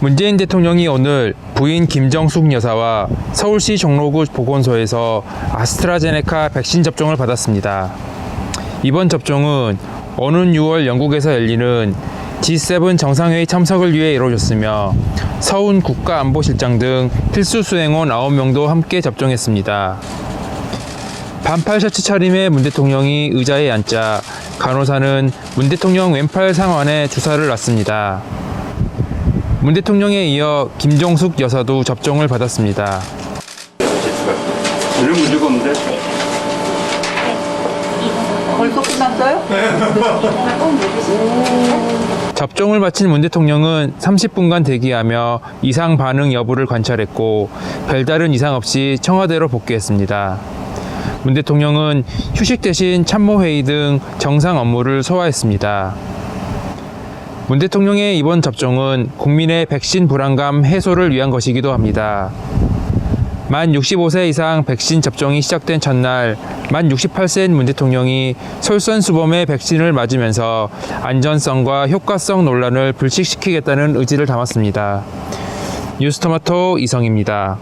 문재인 대통령이 오늘 부인 김정숙 여사와 서울시 종로구 보건소에서 아스트라제네카 백신 접종을 받았습니다. 이번 접종은 오는 6월 영국에서 열리는 G7 정상회의 참석을 위해 이루어졌으며 서훈 국가안보실장 등 필수 수행원 9명도 함께 접종했습니다. 반팔 셔츠 차림의 문 대통령이 의자에 앉자 간호사는 문 대통령 왼팔 상완에 주사를 놨습니다. 문 대통령에 이어 김종숙 여사도 접종을 받았습니다. 전혀 문제가 없는데? 벌써 끝났어요? 접종을 마친 문 대통령은 30분간 대기하며 이상 반응 여부를 관찰했고 별다른 이상 없이 청와대로 복귀했습니다. 문 대통령은 휴식 대신 참모회의 등 정상 업무를 소화했습니다. 문 대통령의 이번 접종은 국민의 백신 불안감 해소를 위한 것이기도 합니다. 만 65세 이상 백신 접종이 시작된 첫날 만 68세인 문 대통령이 솔선수범의 백신을 맞으면서 안전성과 효과성 논란을 불식시키겠다는 의지를 담았습니다. 뉴스토마토 이성입니다.